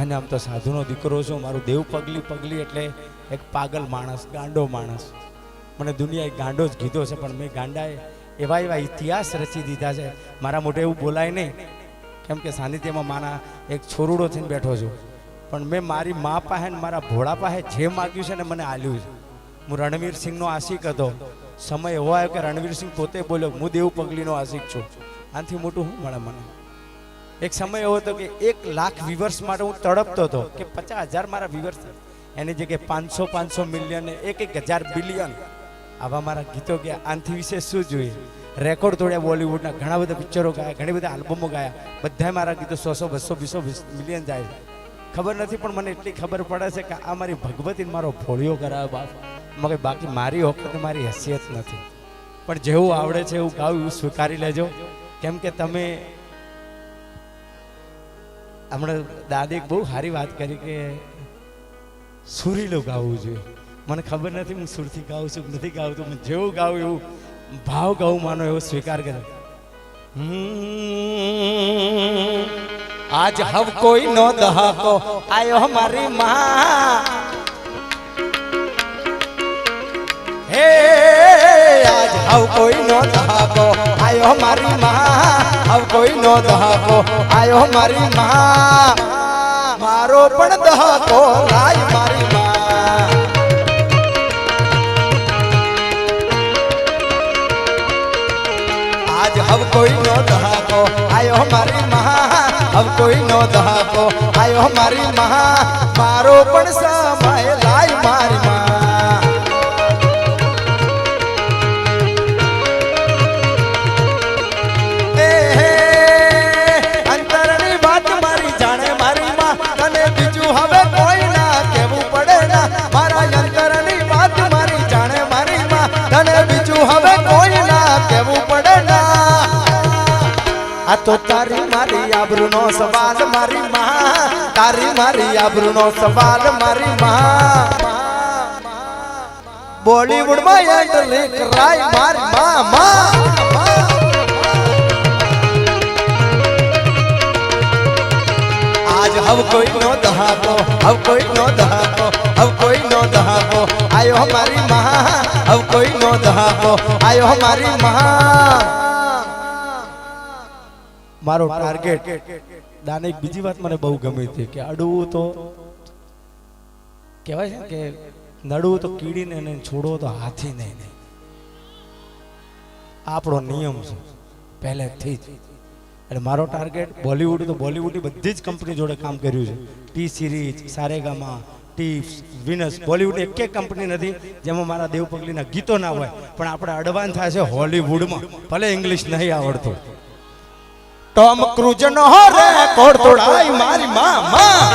અને આમ તો સાધુનો દીકરો છું, મારું દેવ પગલી પગલી એટલે એક પાગલ માણસ, ગાંડો માણસ. મને દુનિયાએ ગાંડો જ કીધો છે, પણ મેં ગાંડાએ એવા એવા ઇતિહાસ રચી દીધા છે. મારા મોઢે એવું બોલાય નહીં, કેમ કે સાનિધ્યમાં માના એક છોરુડો થઈને બેઠો છું. પણ મેં મારી મા પાસે ને મારા ભોળા પાસે જે માગ્યું છે ને મને આલ્યું છે. હું રણવીર સિંહનો આશિક હતો. સમય એવો આવ્યો કે રણવીર સિંહ પોતે બોલ્યો, હું દેવ પગલીનો આશિક છું. આનાથી મોટું શું મળે મને? એક સમય એવો હતો કે એક લાખ વિવર્સ માટે હું તડપતો હતો કે પચાસ હજાર મારા વિવર્સ એની જગ્યાએ પાંચસો પાંચસો મિલિયન એક એક હજાર બિલિયન આવા મારા ગીતો ગયા. આનાથી વિશે શું જોઈએ? રેકોર્ડ તોડ્યા બોલિવૂડના ઘણા બધા પિક્ચરો ગાયા, ઘણી બધા આલ્બમો ગાયા. બધાય મારા ગીતો સો સો, બસો, બીસો મિલિયન જાય ખબર નથી, પણ મને એટલી ખબર પડે છે કે આ મારી ભગવતી મારો ભોળિયો કરાવે બાપ મગર બાકી મારી વખતે મારી હેસિયત નથી. પણ જેવું આવડે છે એવું ગાવું, એવું સ્વીકારી લેજો. કેમ કે તમે હમણાં દાદી બહુ સારી વાત કરી કે સુરીલું ગાવું જોઈએ મને ખબર નથી, હું સુરથી ગાઉં છું નથી ગાવતું તો જેવું ગાવું એવું ભાવ ગાવું માનો એવો સ્વીકાર કરે. આજ હવ કોઈ નો દહાકો, આયો મારી માં. હે આજ હવ કોઈ નો દહાકો આયો મારી માં, આવ કોઈ નો દહાકો આયો મારી માં. મારો પણ દહાકો લાય મારી માં. આજ હવ કોઈ નો દહાકો આયો મારી મહા હવ કોઈ નો દહાકો આયો મારી મહા મારો પણ સમય લાય મારી આબરૂનો સવાલ મારી માં, તારી મારી આબરૂનો સવાલ મારી માં. બોલીવુડમાં એન્ટ્રી કરાય મારી માં માં. આજ હવ કોઈ નો દહાકો, હવ કોઈ નો દહાકો, હવ કોઈ નો દહાકો. આયો મારી માં, હવ કોઈ નો દહાકો, આયો મારી મહા મારો ટાર્ગેટ દાને એક બીજી વાત મને બહુ ગમી હતી કે અડવું તો કહેવાય છે કે નડવું તો કીડીને ને છોડવો તો હાથી નહીં. નહીં આપણો નિયમ છે, પહેલેથી જ. એટલે મારો ટાર્ગેટ બોલિવૂડ તો બોલિવૂડની બધી જ કંપની જોડે કામ કર્યું છે. T series, Saregama, Tips, Venus Bollywood એક એક કંપની નથી જેમાં મારા દેવપગલીના ગીતો ના હોય. પણ આપણે અડવાન થાય છે હોલીવુડમાં. ભલે ઇંગ્લિશ નહીં આવડતું. ટોમ ક્રુઝ નો રે કોડ તોડાય મારી માં માં.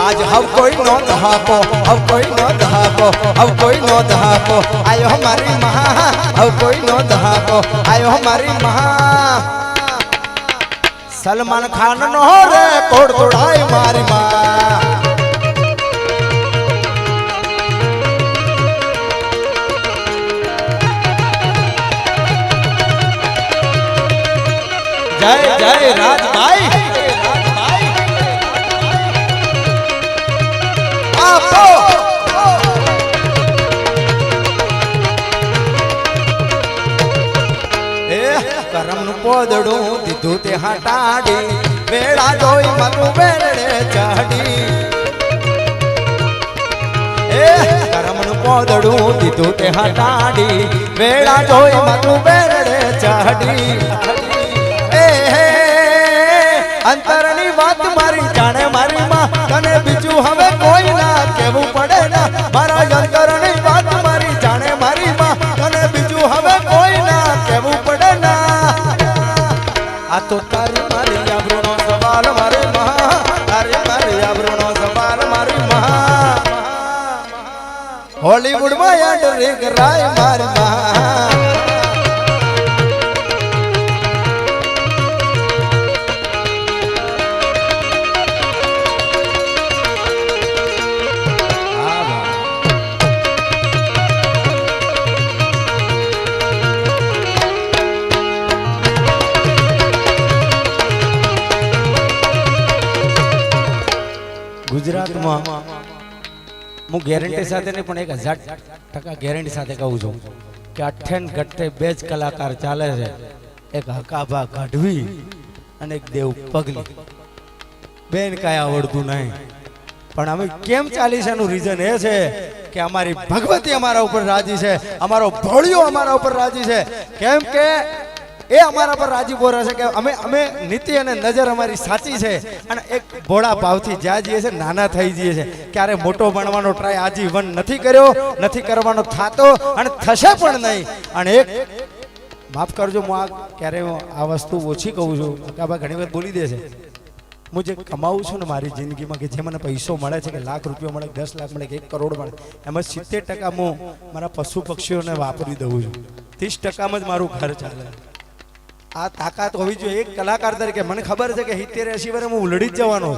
આજ હવ કોઈ નો દહાકો હવ કોઈ નો દહાકો હવ કોઈ નો દહાકો આયો મારી મહા હવ કોઈ નો દહાકો આયો મારી મહા સલમાન ખાન નો રે કોડ તોડાય મારી માં. જય જય રાજભાઈ. કરમનું પોદડું દીધું તે હટાડી, વેળા જોઈ મારું વેળડે ચડી એ કરમનું પોદડું દીધું તે હટાડી, વેળા જોઈ મારું વેળડે ચડી અંતરની વાત મારી જાણે મારી માં. તને બીજું હવે કોઈ ના કેવું પડે ના. મારા અંતરની વાત મારી જાણે મારી માં. તને બીજું હવે કોઈ ના કેવું પડે ના. આ તો તારી મારી આબરૂનો સવાલ મારી માં. તારી મારી આબરૂનો સવાલ મારી માં. હોલીવુડમાં એન્ટ્રી કરાય મારી માં. ગુજરાતમાં હું ગેરંટી સાથે નહીં પણ એક હજાર ટકા ગેરંટી સાથે કહું છું કે અઠ્ઠે ઘટ્ટે બે જ કલાકાર ચાલે છે. એક હકાભા ગઢવી અને એક દેવ પગલી. બેન કાંઈ આવડતું નહીં. પણ અમે કેમ ચાલી છે એનું રીઝન એ છે કે અમારી ભગવતી અમારા ઉપર રાજી છે અમારો ભોળિયો અમારા ઉપર રાજી છે. કેમ કે એ અમારા પર રાજી બોરે છે કે અમે અમે નીતિ અને નજર અમારી સાચી છે અને એક ભોળા ભાવથી જ્યાં જઈએ છે નાના થઈ જઈએ છે ક્યારે મોટો બનવાનો ટ્રાય આજીવન નથી કર્યો, નથી કરવાનો થાતો અને થશે પણ નહીં. અને એક માફ કરજો, હું આ ક્યારે હું આ વસ્તુ ઓછી કહું છું. કાબા ઘણી વખત બોલી દે છે. હું જે કમાવું છું ને મારી જિંદગીમાં કે જે મને પૈસો મળે છે કે લાખ રૂપિયા મળે, દસ લાખ મળે કે એક કરોડ મળે, એમાં સિત્તેર ટકા હું મારા પશુ પક્ષીઓને વાપરી દઉં છું. ત્રીસ ટકામાં જ મારું ઘર ચાલે. આ તાકાત હોવી જોઈએ. એક કલાકાર તરીકે મને ખબર છે કે સિત્તેર એસી વર્ષ હું ઉલડી જ જવાનો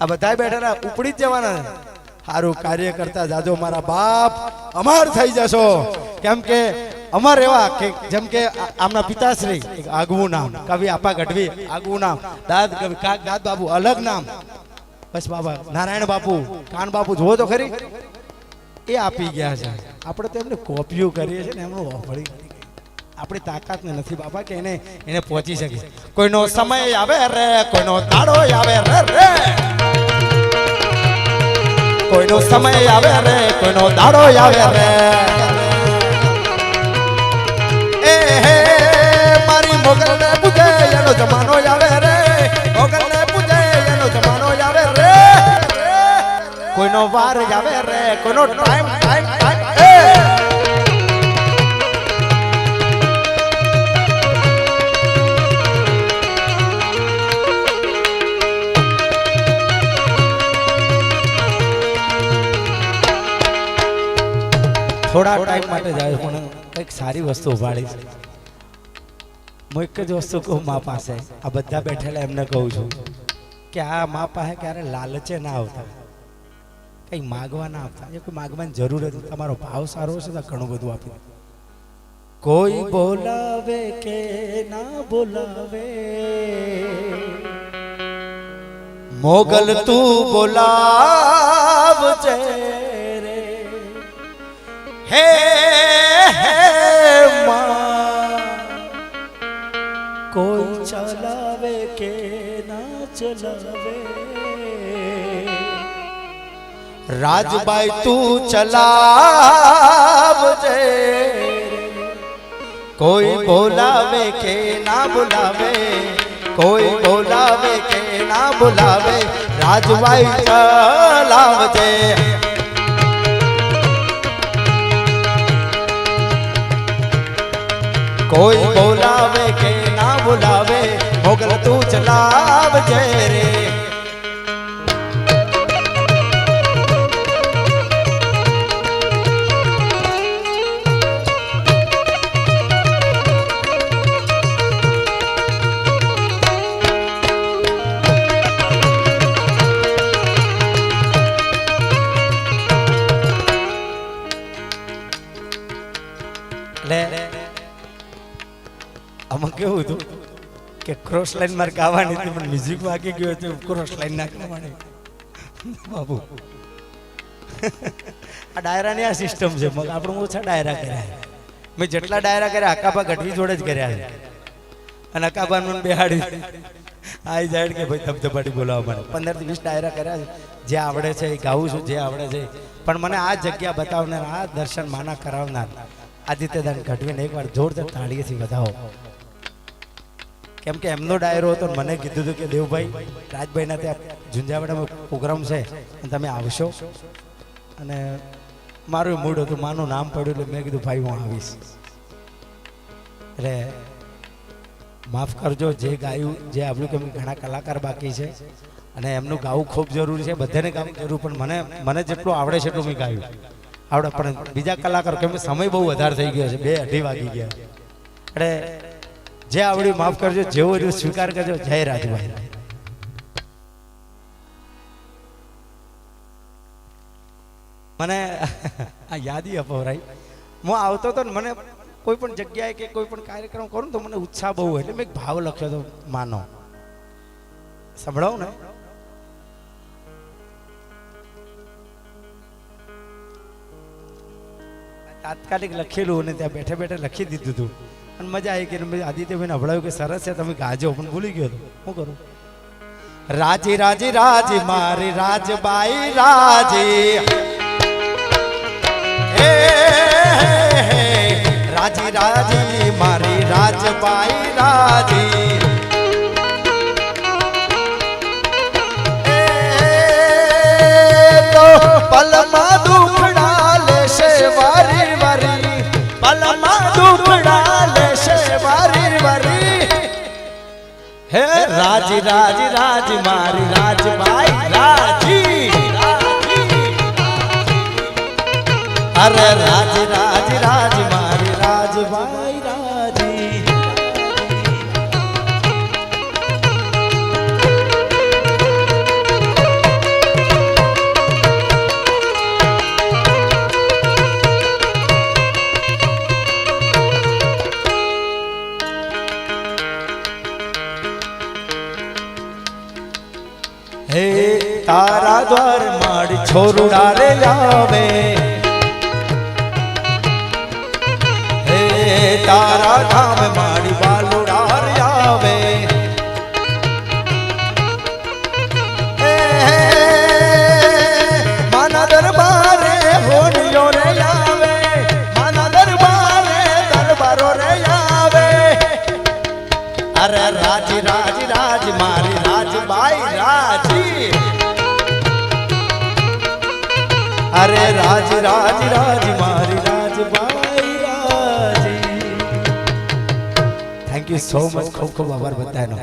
આ બધા બેઠેલા ઉપડી જ જવાના સારું કાર્ય કરતા જાજો મારા બાપ. અમાર થઈ જશો. કેમ કે અમાર એવા કે જેમ કે આમના પિતાશ્રી આગવું નામ, કવિ આપા ગઢવી, આગવું નામ, દાદ કવિ દાદ બાપુ અલગ નામ. બસ બાબા, નારાયણ બાપુ, કાન બાપુ, જુઓ તો ખરી. એ આપી ગયા છે. આપણે તો એમને કોપીઓ કરીએ છીએ ને એમનું વાપરી આપણી તાકાત ને નથી બાપા કે એને એને પહોંચી શકે કોઈનો સમય આવે રે, કોઈનો દાડો આવે રે રે. કોઈનો સમય આવે રે, કોઈનો દાડો આવે રે. એ હે, મારી મોગલ ને પૂજે, એનો જમાનો આવે રે. મોગલ ને પૂજે, એનો જમાનો આવે રે. કોઈનો વાર આવે રે, કોઈનો ટાઈમ ટાઈમ ટાઈમ થોડા ટાઈમ માટે જાય પણ કંઈક સારી વસ્તુ ઉભાડી છે. હું એક જ વસ્તુ કહું મા પાસે. આ બધા બેઠેલા એમને કહું છું કે આ મા પાસે ક્યારે લાલચે ના આવતા કંઈ માગવા ના આવતા. એ કોઈ માગવાની જરૂર હતી તમારો ભાવ સારો હશે તો ઘણું બધું આપી કોઈ બોલાવે કે ના બોલાવે? મોગલ તું બોલાવજે. હે હે માં કોઈ ચલાવે કે ના ચલાવે રાજબાઈ તું ચલાવજે કોઈ બોલાવે કે ના બોલાવે કોઈ બોલાવે કે ના બોલાવે રાજબાઈ ચલાવજે કોઈ બોલાવે કે ના બોલાવે મોગલ તું ચલાવજે રે એટલે આમાં કેવું હતું કે ક્રોસ લાઈન મારે ગાવાની હતી, પણ મ્યુઝિક વાગી ગયો હતો ક્રોસ લાઈન ના ગાવાની બાબુ આ ડાયરાની આ સિસ્ટમ છે, મગ આપણે ઓછા ડાયરા કર્યા મેં જેટલા ડાયરા કર્યા અકાબા ગઢવી જોડે જ કર્યા છે. અને અકાબાનું બેહાડી. આઈ જાય કે ભાઈ ધબધબાટી બોલાવવા મને પંદર વીસ ડાયરા કર્યા છે. જે આવડે છે એ ગાઉં છું, જે આવડે છે પણ મને આ જગ્યા બતાવનાર, આ દર્શન માના કરાવનાર આદિત્યદાન ગઢવીને એકવાર જોરદાર તાળીએથી વધાવો. કેમ કે એમનો ડાયરો હતો મને કીધું હતું કે દેવભાઈ, રાજભાઈના ત્યાં ઝુંઝાવાડામાં પ્રોગ્રામ છે, અને તમે આવશો. અને મારું મૂડ હતું, માનું નામ પડ્યું એટલે મેં કીધું, ભાઈ, હું આવીશ. એટલે માફ કરજો, જે ગાયું, જે આપણું કેમ ઘણા કલાકાર બાકી છે, અને એમનું ગાવું ખૂબ જરૂરી છે, બધાને ગાવું જરૂર, પણ મને મને જેટલું આવડે છે એટલું મેં ગાયું. આવડે, પણ બીજા કલાકાર, કેમ સમય બહુ વધારે થઈ ગયો છે, બે અઢી વાગી ગયા. એટલે જે આવડ્યું માફ કરજો, જેવો રહ્યું સ્વીકાર કરજો. જય રાજભાઈ. મને આ યાદી અપવરાઈ હું આવતો હતો ને મને કોઈ પણ જગ્યાએ કે કોઈ પણ કાર્યક્રમ કરું તો મને ઉત્સાહ બહુ એટલે મેં ભાવ લખ્યો હતો, માનો. સંભળાવું ને? તાત્કાલિક લખેલું અને ત્યાં બેઠે બેઠે લખી દીધું હતું અને મજા આવી મેં આદિત્યભાઈને હભળાયું કે સરસ છે, તમે ગાજો. પણ ભૂલી ગયો શું કરું? રાજી રાજી રાજી, મારી રાજબાઈ, રાજી. રાજી રાજી, મારી રાજબાઈ, રાજી. હે રાજ રાજ રાજ મારી રાજભાઈ રાજી. અરે રાજ રાજી હે તારા દ્વાર માડ છોરડા રે લાવે. હે તારા ધામ માડી દરબારો રે આવે અરે રાજ રાજ રાજ મારી અરે રાજ, રાજી, રાજ, મારી રાજબાઈ રાજી. થેન્ક યુ સો મચ ખૂબ ખૂબ આભાર બધાનો.